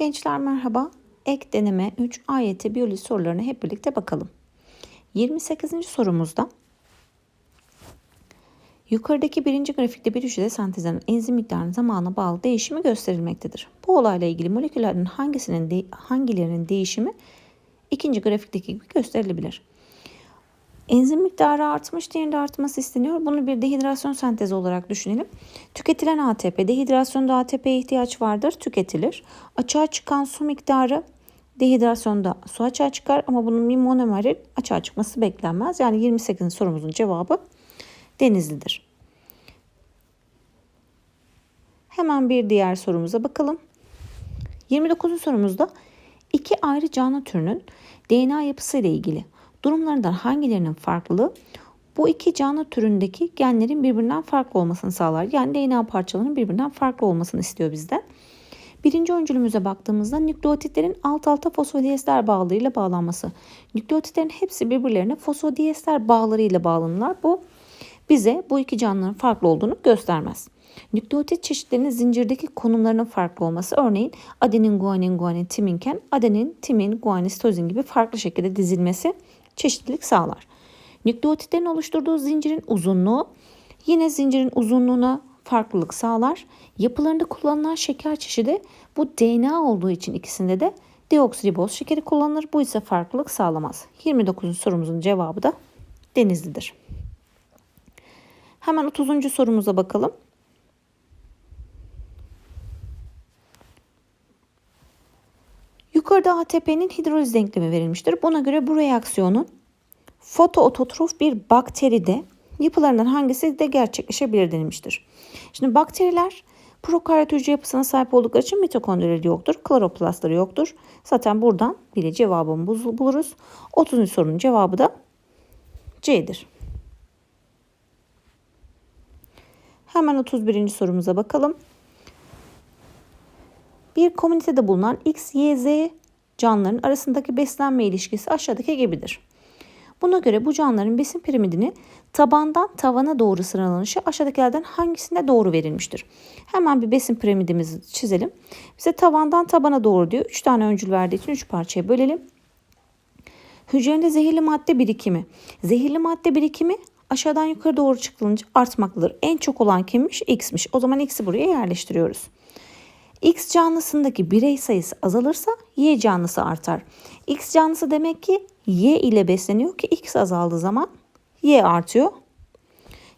Gençler merhaba. Ek deneme 3 AYT biyoloji sorularına hep birlikte bakalım. 28. sorumuzda yukarıdaki birinci grafikte bir hücrede sentezlenen enzim miktarının zamana bağlı değişimi gösterilmektedir. Bu olayla ilgili moleküllerden hangisinin de, hangilerinin değişimi ikinci grafikteki gibi gösterilebilir. Enzim miktarı artmış, diğerinde artması isteniyor. Bunu bir dehidrasyon sentezi olarak düşünelim. Tüketilen ATP, dehidrasyonda ATP'ye ihtiyaç vardır, tüketilir. Açığa çıkan su miktarı dehidrasyonda su açığa çıkar ama bunun bir monomerin açığa çıkması beklenmez. Yani 28. sorumuzun cevabı denizlidir. Hemen bir diğer sorumuza bakalım. 29. sorumuzda iki ayrı canlı türünün DNA yapısı ile ilgili durumlarından hangilerinin farklılığı bu iki canlı türündeki genlerin birbirinden farklı olmasını sağlar. Yani DNA parçalarının birbirinden farklı olmasını istiyor bizden. Birinci öncülümüze baktığımızda nükleotitlerin alt alta fosfodiester bağlarıyla bağlanması. Nükleotitlerin hepsi birbirlerine fosfodiester bağlarıyla bağlanırlar. Bu bize bu iki canlının farklı olduğunu göstermez. Nükleotit çeşitlerinin zincirdeki konumlarının farklı olması örneğin adenin, guanin, guanin, timinken adenin, timin, guanin, sitozin gibi farklı şekilde dizilmesi çeşitlilik sağlar. Nükleotitlerin oluşturduğu zincirin uzunluğu yine zincirin uzunluğuna farklılık sağlar. Yapılarında kullanılan şeker çeşidi bu DNA olduğu için ikisinde de deoksiriboz şekeri kullanılır. Bu ise farklılık sağlamaz. 29. sorumuzun cevabı da denizlidir. Hemen 30. sorumuza bakalım. Yukarıda ATP'nin hidroliz denklemi verilmiştir. Buna göre bu reaksiyonun fotoototrof bir bakteride yapılarından hangisi de gerçekleşebilir denilmiştir. Şimdi bakteriler prokaryot hücre yapısına sahip oldukları için mitokondrileri yoktur. Kloroplastları yoktur. Zaten buradan bile cevabımı buluruz. 30. sorunun cevabı da C'dir. Hemen 31. sorumuza bakalım. Bir komünitede bulunan X, Y, Z canlıların arasındaki beslenme ilişkisi aşağıdaki gibidir. Buna göre bu canlıların besin piramidini tabandan tavana doğru sıralanışı aşağıdakilerden hangisinde doğru verilmiştir? Hemen bir besin piramidimizi çizelim. Bize tavandan tabana doğru diyor. 3 tane öncül verdiği için 3 parçaya bölelim. Hücrenin zehirli madde birikimi. Zehirli madde birikimi aşağıdan yukarı doğru çıkılınca artmaktadır. En çok olan kimmiş? X'miş. O zaman X'i buraya yerleştiriyoruz. X canlısındaki birey sayısı azalırsa Y canlısı artar. X canlısı demek ki Y ile besleniyor ki X azaldığı zaman Y artıyor.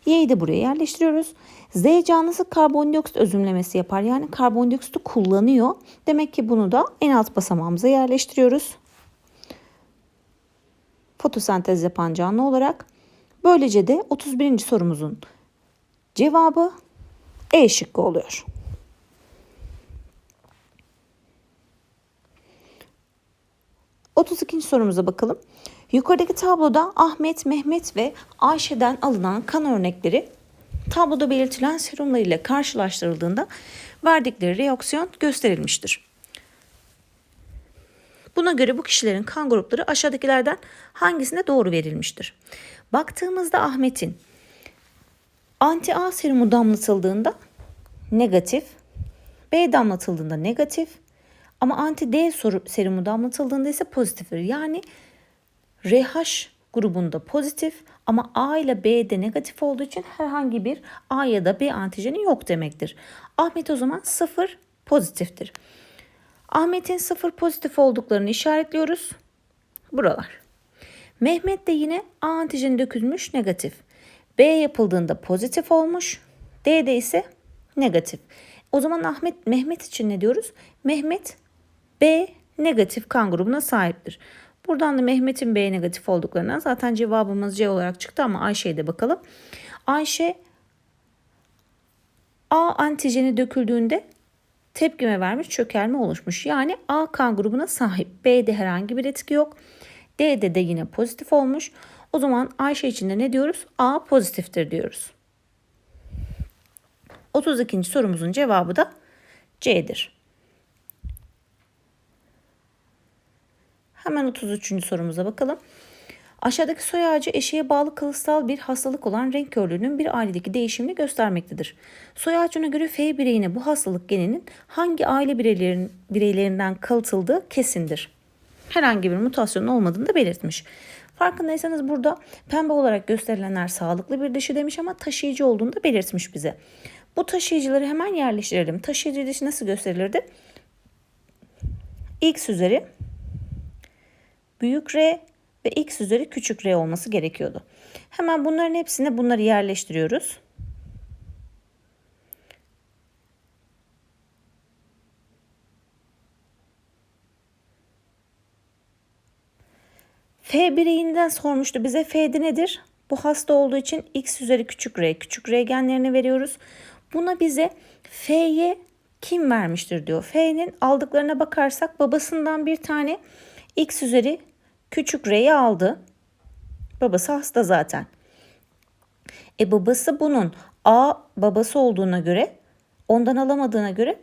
Y'yi de buraya yerleştiriyoruz. Z canlısı karbondioksit özümlemesi yapar. Yani karbondioksiti kullanıyor. Demek ki bunu da en alt basamağımıza yerleştiriyoruz. Fotosentez yapan canlı olarak. Böylece de 31. sorumuzun cevabı E şıkkı oluyor. 32. sorumuza bakalım. Yukarıdaki tabloda Ahmet, Mehmet ve Ayşe'den alınan kan örnekleri tabloda belirtilen serumlar ile karşılaştırıldığında verdikleri reaksiyon gösterilmiştir. Buna göre bu kişilerin kan grupları aşağıdakilerden hangisine doğru verilmiştir? Baktığımızda Ahmet'in anti-A serumu damlatıldığında negatif, B damlatıldığında negatif, ama anti-D serumu damlatıldığında ise pozitiftir. Yani RH grubunda pozitif ama A ile B'de negatif olduğu için herhangi bir A ya da B antijeni yok demektir. Ahmet o zaman sıfır pozitiftir. Ahmet'in sıfır pozitif olduklarını işaretliyoruz. Buralar. Mehmet de yine A antijeni dökülmüş negatif. B yapıldığında pozitif olmuş. D'de ise negatif. O zaman Ahmet Mehmet için ne diyoruz? Mehmet B negatif kan grubuna sahiptir. Buradan da Mehmet'in B negatif olduklarından zaten cevabımız C olarak çıktı ama Ayşe'ye de bakalım. Ayşe A antijeni döküldüğünde tepkime vermiş çökelme oluşmuş. Yani A kan grubuna sahip. B'de herhangi bir etki yok. D'de de yine pozitif olmuş. O zaman Ayşe için de ne diyoruz? A pozitiftir diyoruz. 32. sorumuzun cevabı da C'dir. Hemen 33. sorumuza bakalım. Aşağıdaki soy ağacı eşeğe bağlı kalıtsal bir hastalık olan renk körlüğünün bir ailedeki değişimini göstermektedir. Soy ağacına göre F bireyine bu hastalık geninin hangi aile bireylerin, bireylerinden kalıtıldığı kesindir. Herhangi bir mutasyonun olmadığını da belirtmiş. Farkındaysanız burada pembe olarak gösterilenler sağlıklı bir dişi demiş ama taşıyıcı olduğunu da belirtmiş bize. Bu taşıyıcıları hemen yerleştirelim. Taşıyıcı dişi nasıl gösterilirdi? X üzeri büyük R ve X üzeri küçük R olması gerekiyordu. Hemen bunların hepsine bunları yerleştiriyoruz. F bireyinden sormuştu bize. F'de nedir? Bu hasta olduğu için x üzeri küçük r, küçük r genlerini veriyoruz. Buna bize F'ye kim vermiştir diyor. F'nin aldıklarına bakarsak babasından bir tane x üzeri küçük r'yi aldı. Babası hasta zaten. E babası bunun A babası olduğuna göre ondan alamadığına göre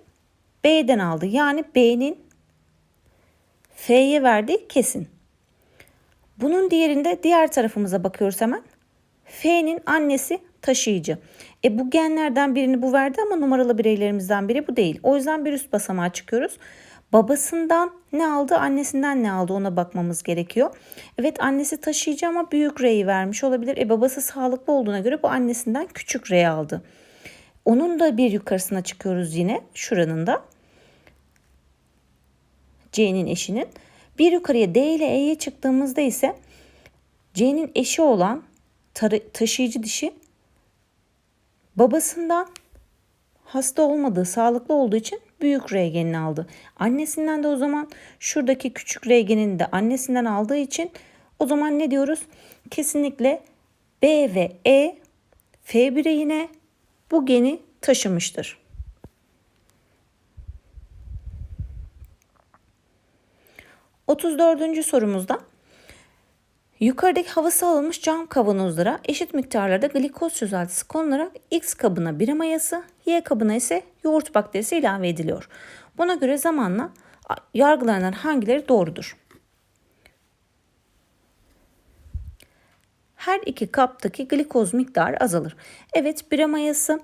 B'den aldı. Yani B'nin F'ye verdiği kesin. Bunun diğerinde diğer tarafımıza bakıyoruz hemen. F'nin annesi taşıyıcı. E bu genlerden birini bu verdi ama numaralı bireylerimizden biri bu değil. O yüzden bir üst basamağa çıkıyoruz. Babasından ne aldı, annesinden ne aldı ona bakmamız gerekiyor. Evet annesi taşıyıcı ama büyük R'yi vermiş olabilir. E babası sağlıklı olduğuna göre bu annesinden küçük R aldı. Onun da bir yukarısına çıkıyoruz yine şuranın da. C'nin eşinin. Bir yukarıya D ile E'ye çıktığımızda ise C'nin eşi olan taşıyıcı dişi babasından hasta olmadığı, sağlıklı olduğu için büyük R aldı. Annesinden de o zaman şuradaki küçük R de annesinden aldığı için o zaman ne diyoruz? Kesinlikle B ve E F bireyine bu geni taşımıştır. 34. sorumuzda yukarıdaki havası alınmış cam kavanozlara eşit miktarlarda glikoz çözeltisi konularak X kabına bir mayası, Y kabına ise yoğurt bakterisi ilave ediliyor. Buna göre zamanla yargılanan hangileri doğrudur? Her iki kaptaki glikoz miktarı azalır. Evet bir mayası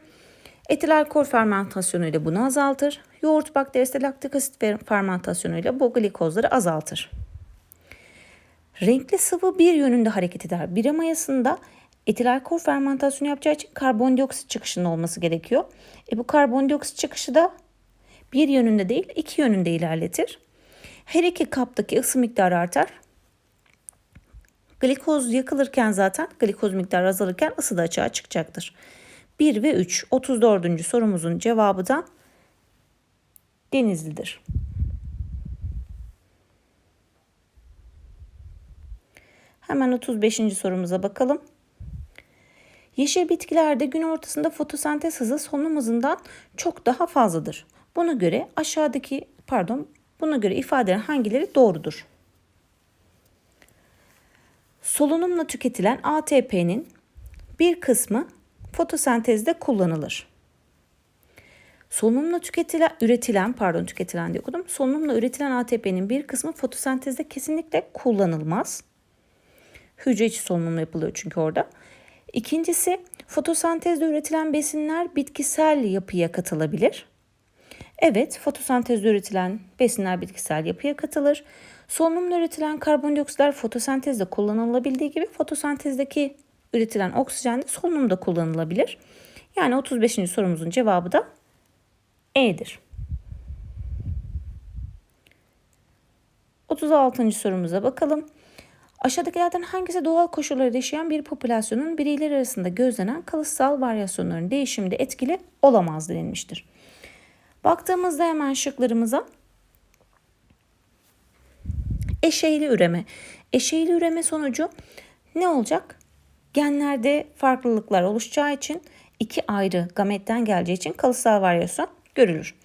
etil alkol fermentasyonu ile bunu azaltır. Yoğurt bakterisi laktik asit fermentasyonuyla bu glikozları azaltır. Renkli sıvı bir yönünde hareket eder. Bira mayasında etil alkol fermentasyonu yapacağı için karbondioksit çıkışının olması gerekiyor. E bu karbondioksit çıkışı da bir yönünde değil iki yönünde ilerletir. Her iki kaptaki ısı miktarı artar. Glikoz yakılırken zaten glikoz miktarı azalırken ısı da açığa çıkacaktır. 1 ve 3 34. sorumuzun cevabı da Denizli'dir. Hemen 35. sorumuza bakalım. Yeşil bitkilerde gün ortasında fotosentez hızı solunum çok daha fazladır. Buna göre aşağıdaki pardon buna göre ifadelerin hangileri doğrudur? Solunumla tüketilen ATP'nin bir kısmı fotosentezde kullanılır. Solunumla tüketilen, üretilen, pardon tüketilen diye okudum. Solunumla üretilen ATP'nin bir kısmı fotosentezde kesinlikle kullanılmaz. Hücre içi solunum yapılıyor çünkü orada. İkincisi fotosentezde üretilen besinler bitkisel yapıya katılabilir. Evet, fotosentezde üretilen besinler bitkisel yapıya katılır. Solunumla üretilen karbondioksitler fotosentezde kullanılabildiği gibi fotosentezdeki üretilen oksijen de solunumda kullanılabilir. Yani 35. sorumuzun cevabı da E'dir. 36. sorumuza bakalım. Aşağıdakilerden hangisi doğal koşullarda yaşayan bir popülasyonun bireyler arasında gözlenen kalıtsal varyasyonların değişiminde etkili olamaz denilmiştir. Baktığımızda hemen şıklarımıza eşeyli üreme. Eşeyli üreme sonucu ne olacak? Genlerde farklılıklar oluşacağı için iki ayrı gametten geleceği için kalıtsal varyasyon görülür.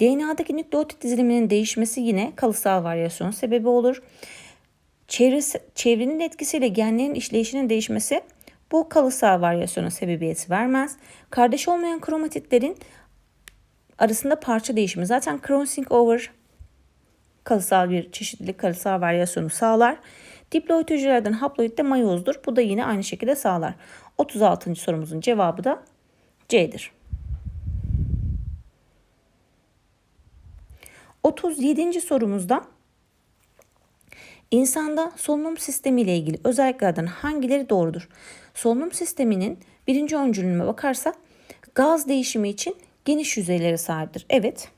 DNA'daki nükleotit diziliminin değişmesi yine kalıtsal varyasyon sebebi olur. Çevresi, çevrenin etkisiyle genlerin işleyişinin değişmesi bu kalıtsal varyasyona sebebiyet vermez. Kardeş olmayan kromatitlerin arasında parça değişimi zaten crossing over kalıtsal bir çeşitlilik kalıtsal varyasyonu sağlar. Diploid hücrelerden haploid de mayozdur. Bu da yine aynı şekilde sağlar. 36. sorumuzun cevabı da C'dir. 37. sorumuzda insanda solunum sistemi ile ilgili özelliklerden hangileri doğrudur? Solunum sisteminin birinci öncülüğüne bakarsak gaz değişimi için geniş yüzeylere sahiptir. Evet,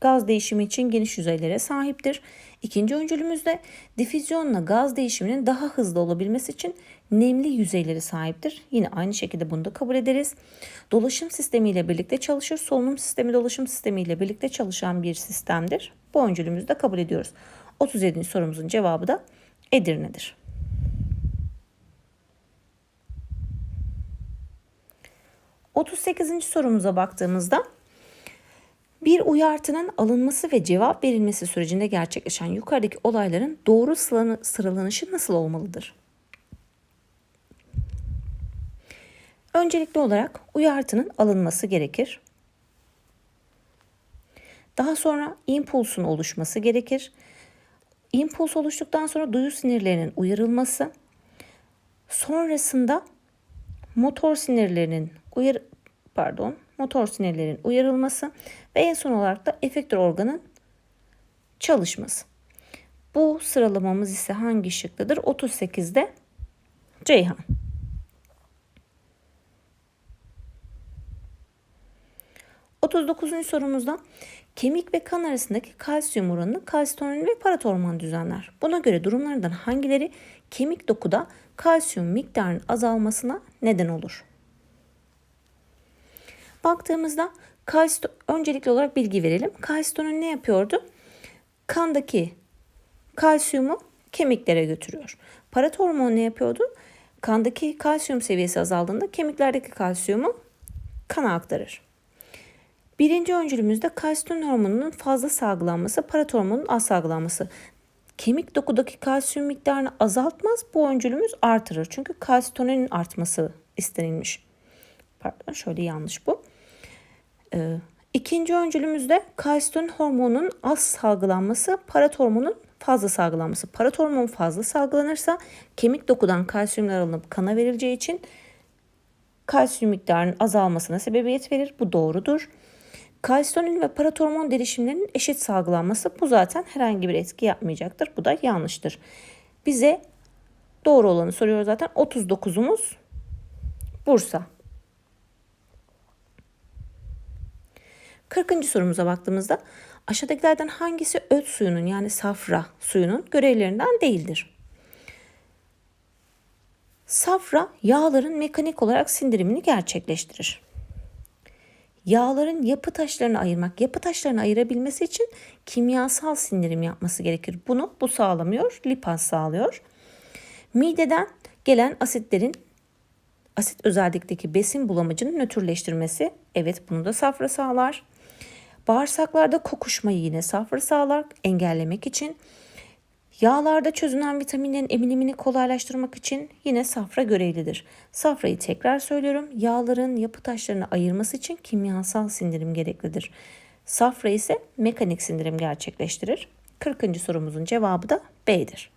gaz değişimi için geniş yüzeylere sahiptir. İkinci öncülümüzde difüzyonla gaz değişiminin daha hızlı olabilmesi için nemli yüzeyleri sahiptir. Yine aynı şekilde bunu da kabul ederiz. Dolaşım sistemiyle birlikte çalışır. Solunum sistemi dolaşım sistemiyle birlikte çalışan bir sistemdir. Bu öncülümüzü de kabul ediyoruz. 37. sorumuzun cevabı da Edirne'dir. Otuz sekizinci sorumuza baktığımızda bir uyartının alınması ve cevap verilmesi sürecinde gerçekleşen yukarıdaki olayların doğru sıralanışı nasıl olmalıdır? Öncelikli olarak uyartının alınması gerekir. Daha sonra impulsun oluşması gerekir. İmpuls oluştuktan sonra duyu sinirlerinin uyarılması, sonrasında motor sinirlerinin uyar pardon, motor sinirlerin uyarılması ve en son olarak da efektör organın çalışması. Bu sıralamamız ise hangi şıklıdır? 38'de Ceyhan. Otuz dokuzuncu sorumuzda kemik ve kan arasındaki kalsiyum oranını kalsitonin ve paratormon düzenler. Buna göre durumlardan hangileri kemik dokuda kalsiyum miktarının azalmasına neden olur? Baktığımızda kalsito, öncelikli olarak bilgi verelim. Kalsitonin ne yapıyordu? Kandaki kalsiyumu kemiklere götürüyor. Paratormon ne yapıyordu? Kandaki kalsiyum seviyesi azaldığında kemiklerdeki kalsiyumu kana aktarır. Birinci öncülümüzde kalsitonin hormonunun fazla salgılanması, paratormonun az salgılanması. Kemik dokudaki kalsiyum miktarını azaltmaz, bu öncülümüz artırır. Çünkü kalsitoninin artması istenilmiş. Pardon şöyle yanlış bu. Ee, ikinci öncülümüzde kalsitonin hormonunun az salgılanması, parat hormonun fazla salgılanması. Parat hormon fazla salgılanırsa kemik dokudan kalsiyumlar alınıp kana verileceği için kalsiyum miktarının azalmasına sebebiyet verir. Bu doğrudur. Kalsitonin ve paratormon derişimlerinin eşit salgılanması bu zaten herhangi bir etki yapmayacaktır. Bu da yanlıştır. Bize doğru olanı soruyor zaten. 39'umuz Bursa. 40. sorumuza baktığımızda aşağıdakilerden hangisi öt suyunun yani safra suyunun görevlerinden değildir? Safra yağların mekanik olarak sindirimini gerçekleştirir. Yağların yapı taşlarını ayırmak, yapı taşlarını ayırabilmesi için kimyasal sindirim yapması gerekir. Bunu bu sağlamıyor, lipaz sağlıyor. Mideden gelen asitlerin asit özellikteki besin bulamacını nötrleştirmesi. Evet bunu da safra sağlar. Bağırsaklarda kokuşmayı yine safra sağlar engellemek için. Yağlarda çözünen vitaminlerin emilimini kolaylaştırmak için yine safra görevlidir. Safrayı tekrar söylüyorum. Yağların yapı taşlarını ayırması için kimyasal sindirim gereklidir. Safra ise mekanik sindirim gerçekleştirir. 40. sorumuzun cevabı da B'dir.